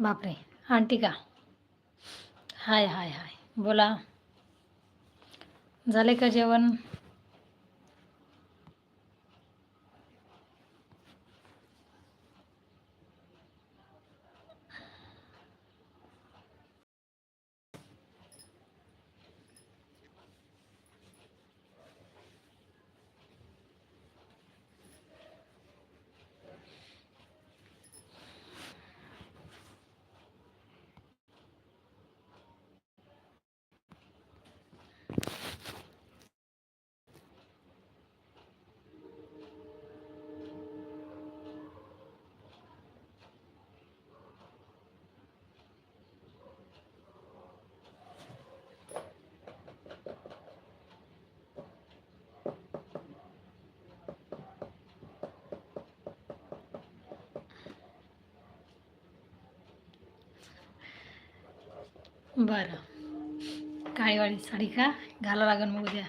बापरे. आंटी का? हाय हाय हाय. बोला. झाले का जेवण? बरं. काळीवाळी साडी का? घाला लागेल मग उद्या.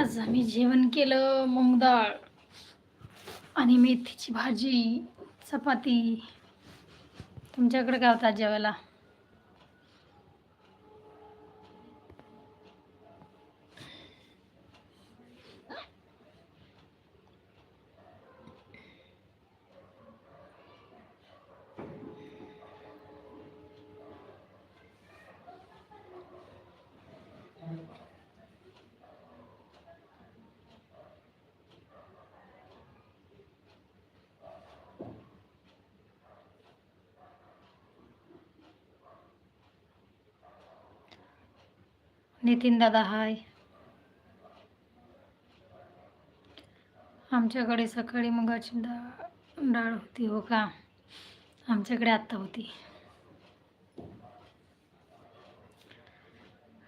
आज आम्ही जेवण केलं मूग डाळ आणि मेथीची भाजी चपाती. तुमच्याकडे काय होतात जेवायला? नितीन दादा हाय. आमच्याकडे सकाळी मुगाची डाळ डाळ होती हो का? आमच्याकडे आत्ता होती.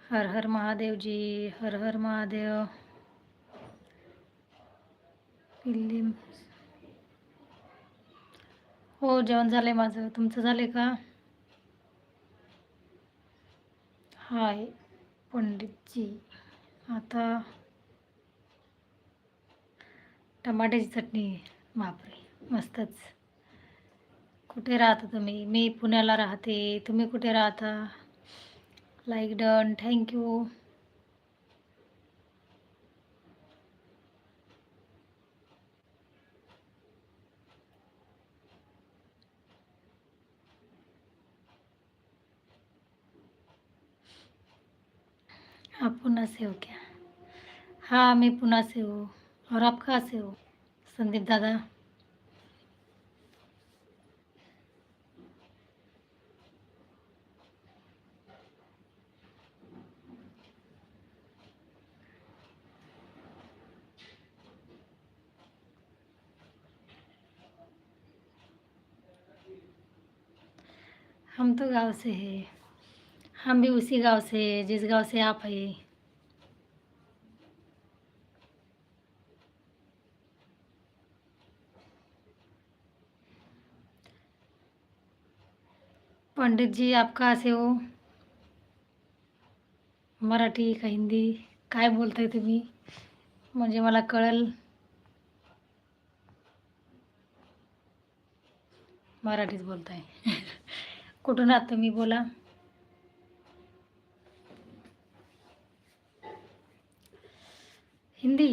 हर हर महादेवजी हर हर महादेव. पिल्ली हो जेवण झालंय माझं. तुमचं झालंय का? हाय. पंडितजी आता टमाट्याची चटणी बापरे मस्तच. कुठे राहता तुम्ही? मी पुण्याला राहते. तुम्ही कुठे राहता? लाईक डन थँक्यू आप पुणे से हो क्या हाँ मैं पुणे से हूँ। और आप कहाँ से हो? संदीप दादा। हम तो गांव से हैं। हम भी उसी गांव से जिस गांव से आप है। पंडित जी आप कहाँ से हो? मराठी का हिंदी काय बोलताय तुम्ही? म्हणजे मला कळेल। मराठीच बोलताय। कुठून आहात तुम्ही? बोला। हिंदी।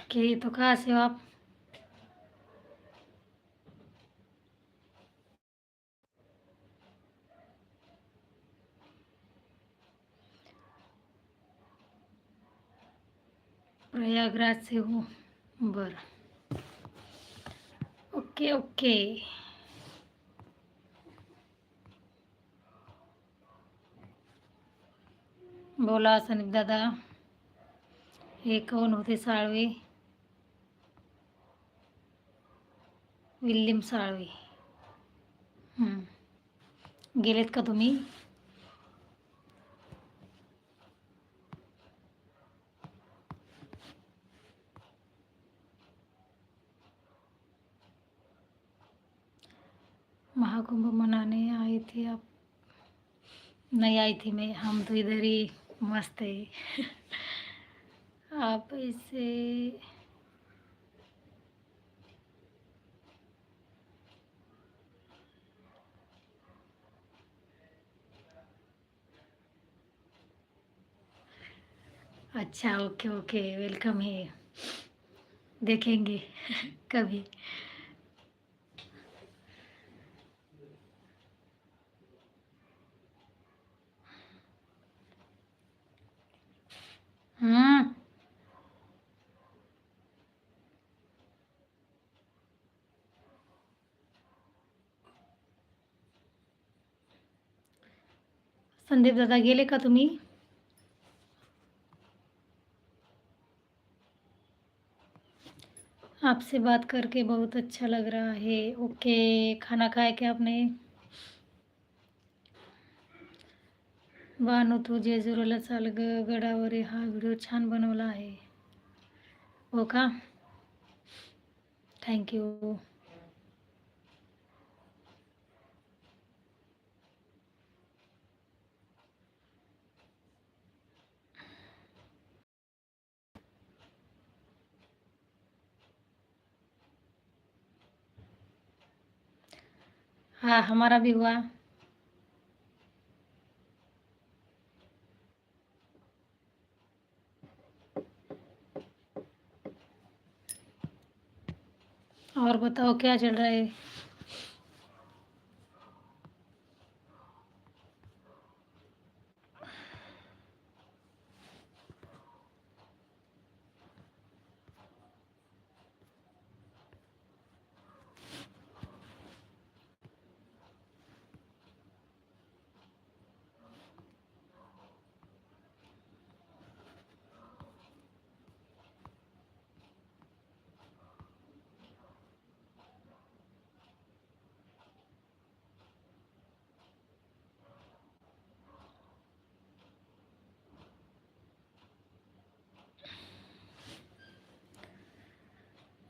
ओके तो कहाँ से आप। प्रयागराज से हो बरं ओके ओके। बोला दादा हे कोण होते साळवे विल्लिम साळवे हं. गेलेत का तुम्ही महाकुंभ मनाने आई थी आप, नहीं आई थी मैं, हम तो इधर ही मस्त है। आप इसे अच्छा ओके ओके वेलकम है। देखेंगे कभी। संदीप दादा गेले का तुम्ही? आपसे बात करके बहुत अच्छा लग रहा है। ओके खाना खाया क्या आपने? बानू तू जेजुरीला चाल गडावर हा व्हिडिओ छान बनवला आहे हो का थँक्यू हाँ हमारा भी हुआ। और बताओ क्या चल रहा है?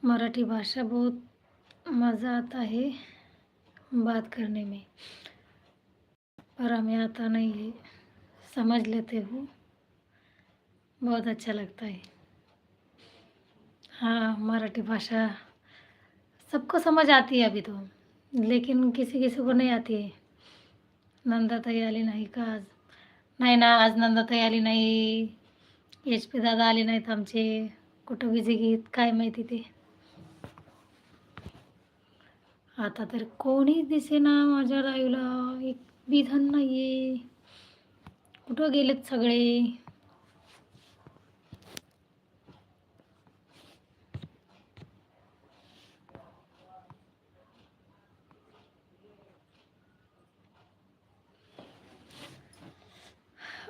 मराठी भाषा बहुत मज़ा आता है बात करने में। पर हमें आता नहीं है। समझ लेते हो। बहुत अच्छा लगता है। हाँ मराठी भाषा सबको समझ आती है अभी तो। लेकिन किसी किसी को नहीं आती है। नंदाताई आली नाही का आज। नाही ना आज नंदाताई आली नाही। एच पी दादा आले नाहीत आमचे। कुठं विजे घेत काय माहिती ते? आता तर कोणीच दिसेना माझ्या लाईव्हला एक विधान नाही आहे कुठं गेलेत सगळे?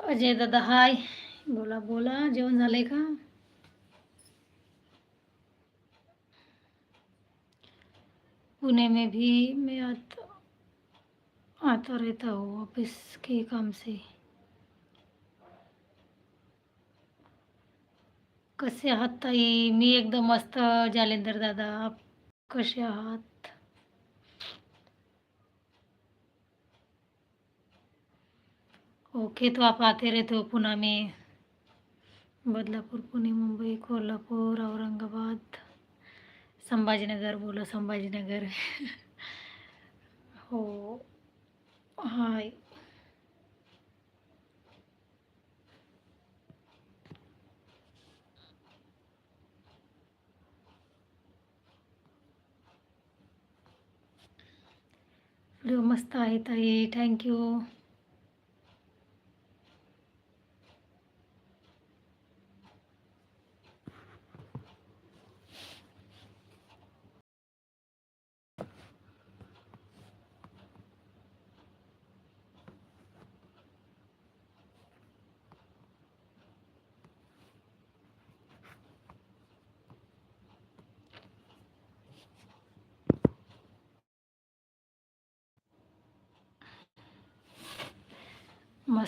अजय दादा हाय. बोला बोला. जेवण झालंय का? पुणे में भी मैं आता आता रहता हूँ ऑफ़िस के काम से। कसे आहात ताई? मी एकदम मस्त, जालेंदर दादा, आप कसे आहात? ओके तो आप आते रहते हो पुणे में, बदलापूर, पुणे, मुंबई, कोल्हापूर, औरंगाबाद। संभाजीनगर बोलो संभाजीनगर। हो व्हिडिओ मस्त आहे ताई थँक्यू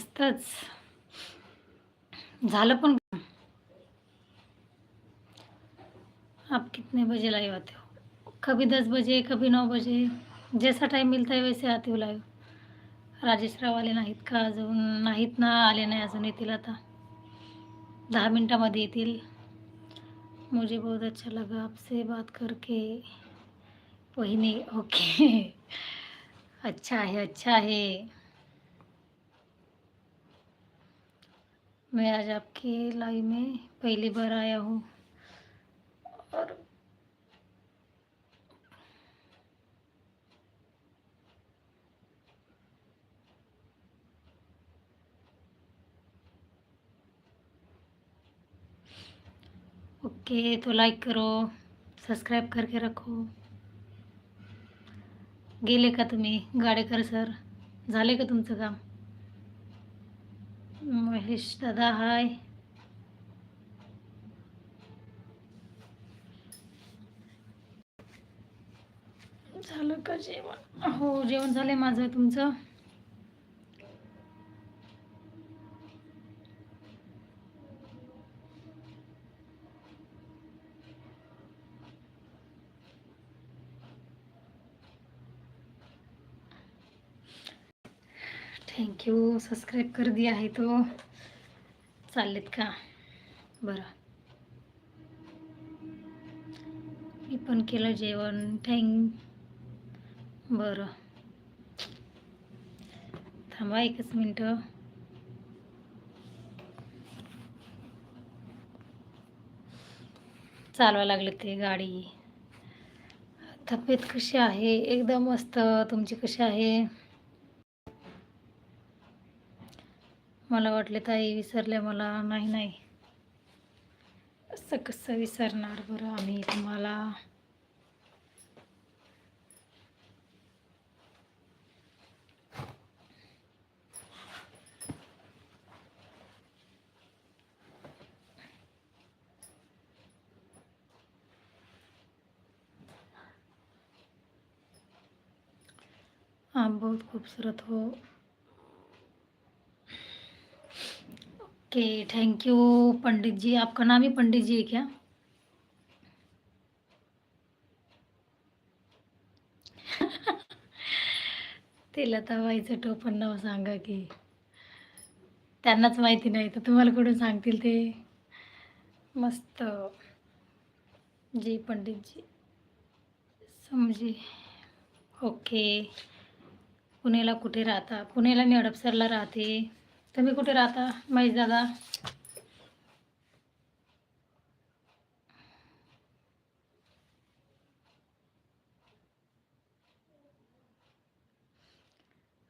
मस्तच झालं पण आप कितने बजे लाइव आते हो? कभी दस बजे कभी नऊ बजे. जैसा टाइम मिलता है वैसे आते हो लाईव्ह राजेशराव आले नाहीत का अजून? नाहीत ना आले नाही अजून येतील आता. दहा मिनटामध्ये येतील. मुझे बहुत अच्छा लगा आपसे बात करके. पहिने ओके अच्छा है अच्छा है मैं आज आपके लाइव में पहली बार आया हूँ। और ओके तो लाइक करो सब्सक्राइब करके रखो। गेले का तुम्ही? गाडेकर सर, झाले का तुमचं काम? महेश दादा हाय झालं का जेवण? हो जेवण झालंय माझं. तुमचं? थँक्यू सबस्क्राईब कर दिया आहे तो. चाललेत का? बरं. मी पण केलं जेवण. थँक बरं. थांबा एकच मिनटं. चालवा लागले ते गाडी. तब्येत कशी आहे? एकदम मस्त. तुमची कशी आहे? मला वाटले ताई विसरले मला. नाही नाही. असं कसं विसरणार बरं आम्ही तुम्हाला? आप बहुत खूबसूरत हो. Okay thank you Pandit ji आपका नाम ही पंडित जी है क्या? ते लताबाईचं टोपण नाव सांगा की. त्यांनाच माहिती नाही तर तुम्हाला कुठून सांगतील ते? मस्त. जी पंडितजी. समजी समजे ओके. पुण्याला कुठे राहता? पुण्याला मी हडपसरला राहते. तुम्ही कुठे राहता महेश दादा?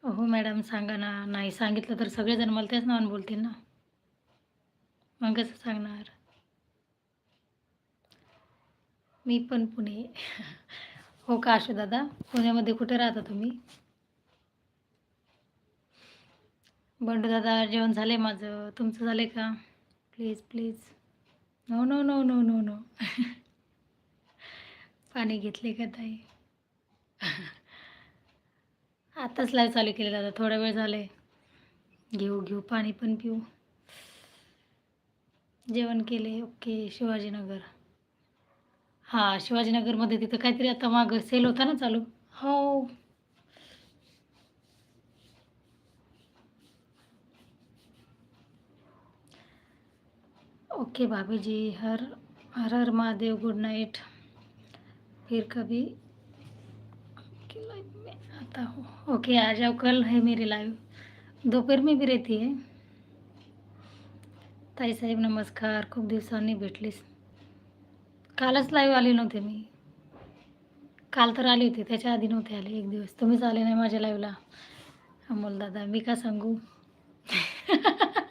हो मॅडम सांगा ना. नाही सांगितलं तर सगळेजण मला त्याच नावानं बोलतील ना. मग कसं सांगणार? मी पण पुणे. हो का आशू दादा पुण्यामध्ये कुठे राहता तुम्ही? बंडू दादा जेवण झालं आहे माझं. तुमचं झालं आहे का? Please please no no no no no no पाणी घेतले का ताई? आताच लाईव्ह चालू केले दादा. थोडा वेळ झाले घेऊ घेऊ. पाणी पण पिऊ. जेवण केले. ओके शिवाजीनगर. हां शिवाजीनगरमध्ये तिथं काहीतरी आता मागं सेल होता ना चालू? हो. ओके भाभी जी, हर हर हर महादेव, गुड नाइट। फिर कभी में आता हूँ। ओके, आ जाओ, कल है मेरी लाइव दोपहर में भी रहती है। ताई साहेब, नमस्कार खूप दिवसांनी भेटलीस कालच लाईव्ह आली नव्हते मी। काल तर आली होती, त्याच्या आधी नव्हते आले एक दिवस। तुम्हीच आले नाही माझ्या लाईव्हला अमोल दादा, मी का सांगू?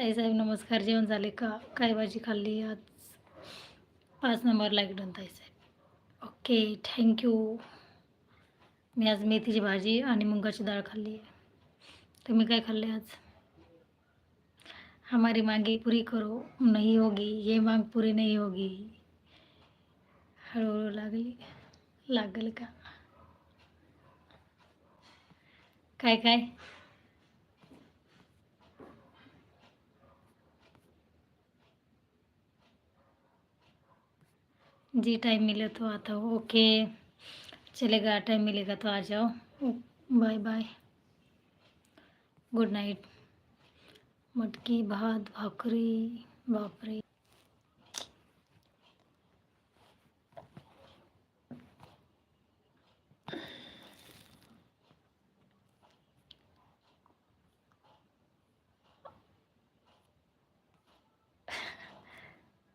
ताईसाहेब नमस्कार. जेवण झाले का? काय भाजी खाल्ली आज? पाच नंबर लाईक डन ताईसाहेब ओके थँक्यू मी आज मेथीची भाजी आणि मुंगाची डाळ खाल्ली आहे. तुम्ही काय खाल्ले आज? हमारी मांगे पुरी करो नहीं होगी. ये मांग पुरी नहीं होगी. हळूहळू लागली. लागेल का? काय काय? जी टाइम मिले तो आता हूँ ओके चलेगा टाइम मिलेगा तो आ जाओ. बाय बाय गुड नाईट मटकी भात भाकरी बापरे.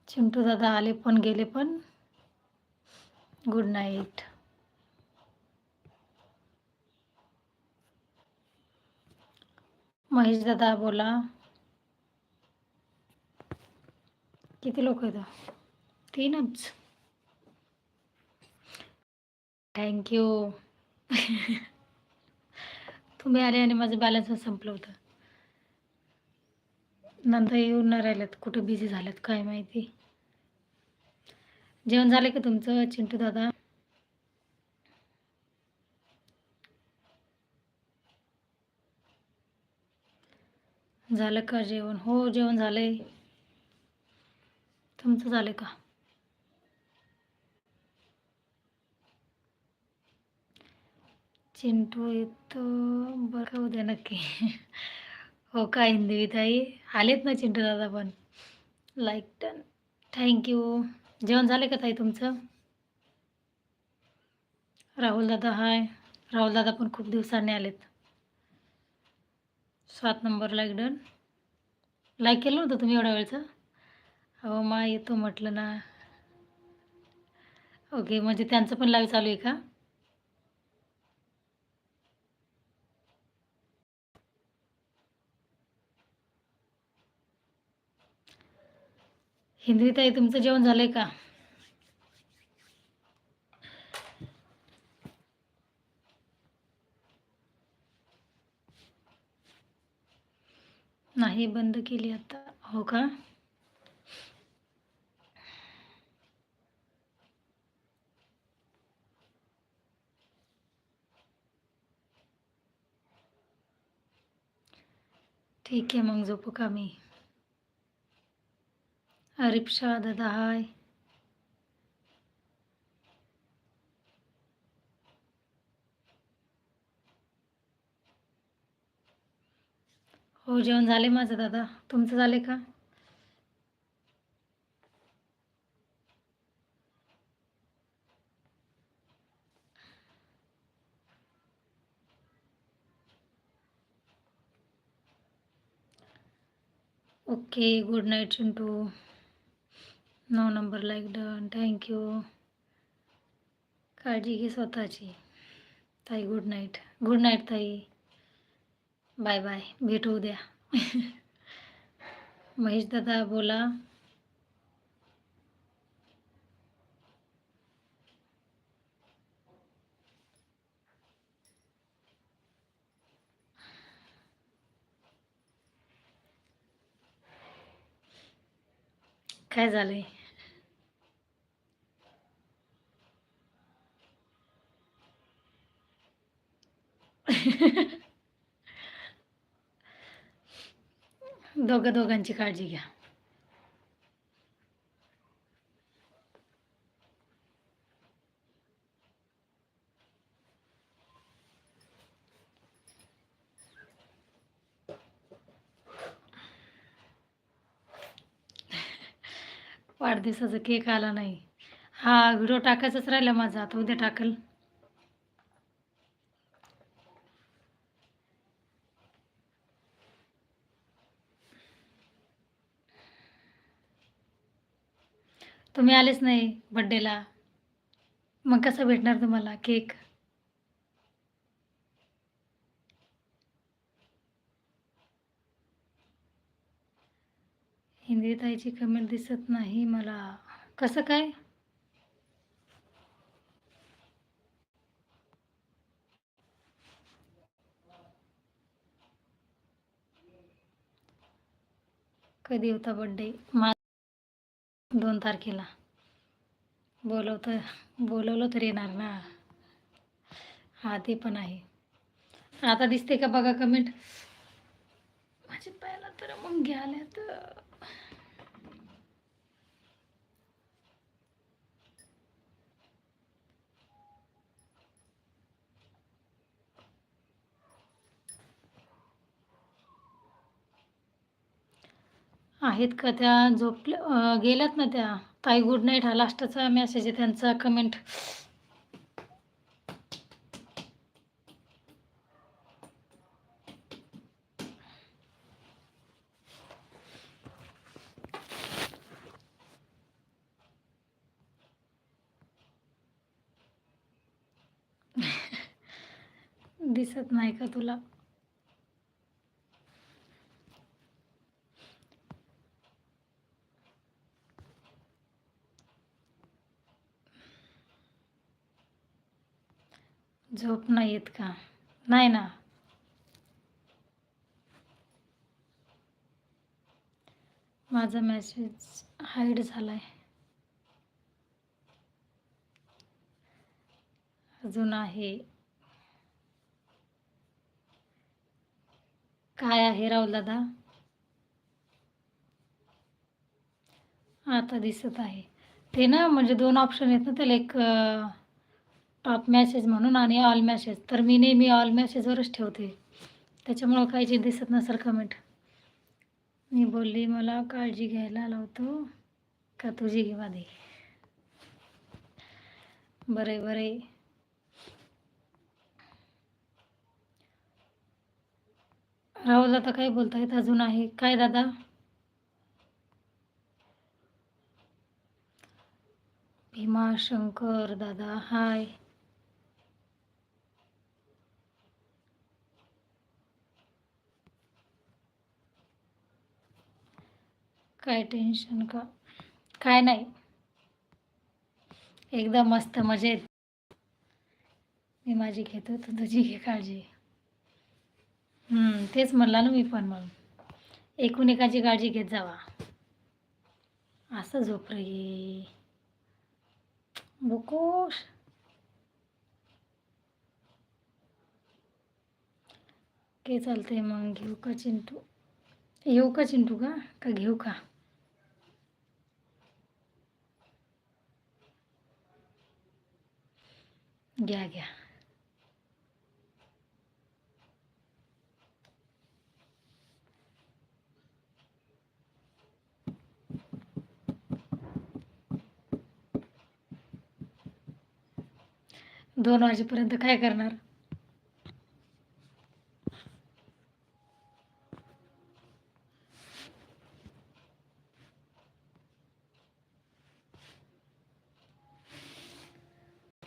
चिंटू दादा आले पण गेले पण. गुड नाईट महेश दादा बोला. किती लोक आहेत? तीनच. थँक्यू तुम्ही आले आणि माझं बॅलन्सच संपलं होतं. नंतर येऊन राहिलेत. राहिल्यात कुठं बिझी झाल्यात काय माहिती? जेवण झालं का तुमचं चिंटू दादा? झालं का जेवण? हो जेवण झालंय. तुमचं झालं का? चिंटू येतो. बरं का उद्या नक्की. हो का हिंदवी ताई आलेत ना चिंटू दादा पण. लाईक डन थँक्यू जेवण झालं का ताई तुमचं? राहुल दादा हाय. राहुल दादा पण खूप दिवसांनी आलेत. सात नंबर लाईक डन. लाईक केलं नव्हतं तुम्ही एवढ्या वेळचं? हो मा येतो म्हटलं ना. ओके म्हणजे त्यांचं पण लाईव्ह चालू आहे का? हिंद्रीताई तुमचं जेवण झालंय का? नाही बंद केली आता. हो का? ठीक आहे मग झोपू का मी? अरिप्शा दादा हाय हो जेवण झाले माझं दादा. तुमचं झाले का? Okay good night Chintu. नऊ number like done thank you काळजी घे स्वतःची. ताई गुड नाईट गुड नाईट ताई. बाय बाय भेटू उद्या महेश दादा बोला. काय झालंय? दोघं दोघांची काळजी घ्या. वाढदिवसाचा केक आला नाही. हा व्हिडिओ टाकायचाच राहिला माझा. आता उद्या टाकल. तुम्ही आलेच नाही बड्डेला मग कसं भेटणार तुम्हाला केक हिंदी ताईची कमेंट दिसत नाही मला. कसं काय? कधी होता बड्डे मा दोन तारखेला. बोलवतं बोलवलं तर येणार ना. हा ते पण आहे. आता दिसते का बघा कमेंट माझे पायाला तर मग आल्या तर आहेत का? त्या झोपल्या गेल्यात ना त्या. ताई गुड नाईट हा लास्टचा मेसेज आहे. त्यांचा कमेंट दिसत नाही का तुला? झोप नाही येत का? नाही ना. माझा मेसेज हाईड झालाय. अजून आहे. काय आहे राहुल दादा? आता दिसत आहे. ते ना म्हणजे दोन ऑप्शन आहेत ना त्याला एक टॉप मॅसेज म्हणून आणि ऑल मॅसेज तर मी नेहमी ऑल मॅसेजवरच ठेवते. त्याच्यामुळं काही जे दिसत नसेल कमेंट मी बोलली मला काळजी घ्यायला लावतो का तुझी घे दे? बरे बरे राहुल दादा काय बोलतायत? अजून आहे. काय दादा? भीमा शंकर दादा हाय. काय टेन्शन का? काय नाही. एकदम मस्त मजेत. मी माझी घेतो तू तुझी घे काळजी. हम्म, तेच म्हणला ना मी पण मग एकूण एकाची काळजी घेत जावा. असं झोप रे. बुकोश के चालतंय मग घेऊ का चिंटू? येऊ का चिंटू का का घेऊ का? घ्या घ्या. दोन वाजेपर्यंत काय करणार?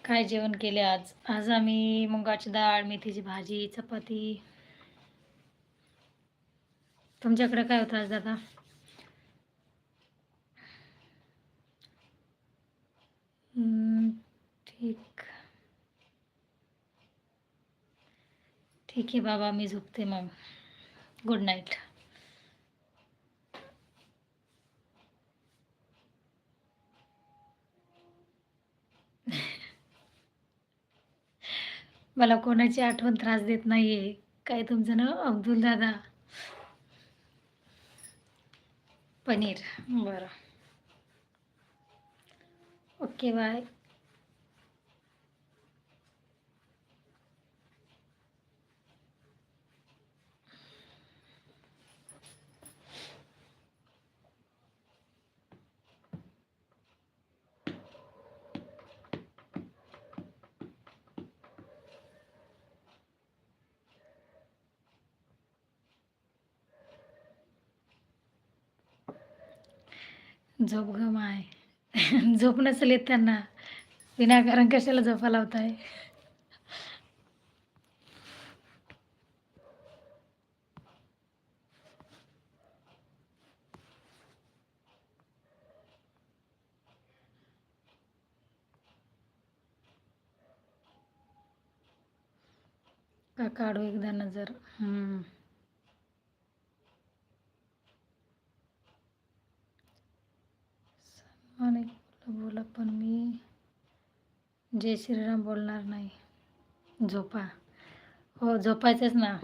काय जेवण केले आज? आज आम्ही मुगाची डाळ मेथीची भाजी चपाती. तुमच्याकडे काय होतं आज दादा? ठीक. ठीक आहे बाबा मी झोपते मग. गुड नाईट मला कोणाची आठवण त्रास देत नाहीये. काय तुमचं नाव? अब्दुल दादा. पनीर. बरं. Okay bye. झोप ग माय. झोप नसेल येत त्यांना. विनाकारण कशाला झोपा लावताय? का काढू एकदा नजर. आणि बोला बोला पण मी? जय श्रीराम बोलणार नाही. झोपा. हो झोपायचंच ना.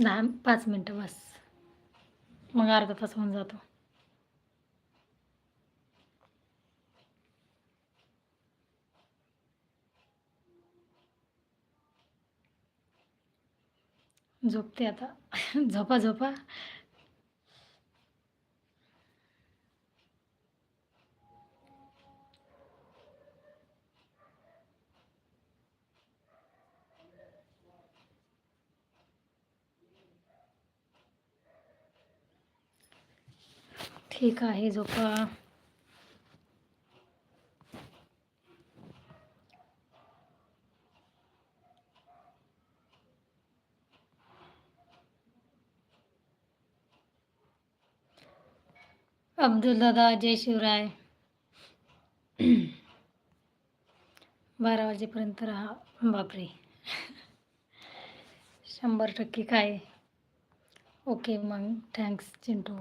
दहा पाच मिनटं बस. मग अर्धा तास होऊन जातो. झोपते आता. झोपा झोपा. ठीक आहे झोपा. अब्दुल दादा जय शिवराय. बारा वाजेपर्यंत राहा. बापरे. शंभर टक्के काय? ओके मग. थँक्स चिंटू.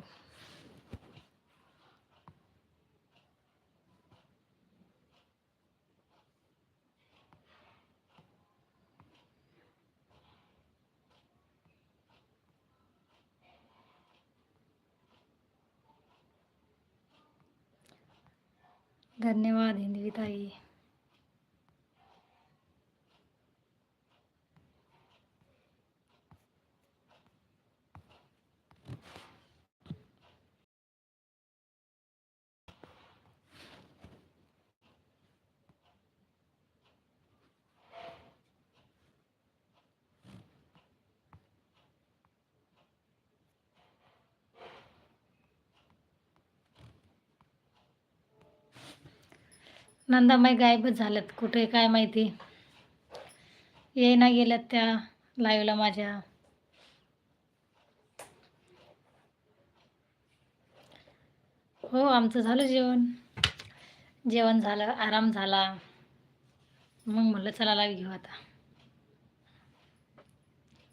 धन्यवाद हिंदवी ताई नंदामाई गायबच झाल्यात. कुठे काय माहिती? येईना गेल्यात त्या लाईव्हला माझ्या. हो आमचं झालं जेवण. जेवण झालं आराम झाला. मग म्हणलं चला लाईव्ह घेऊ आता.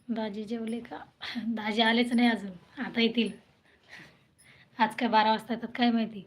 दाजी जेवले का? दाजी आलेच नाही अजून. आता येतील. आज काय बारा वाजता येतात काय माहिती?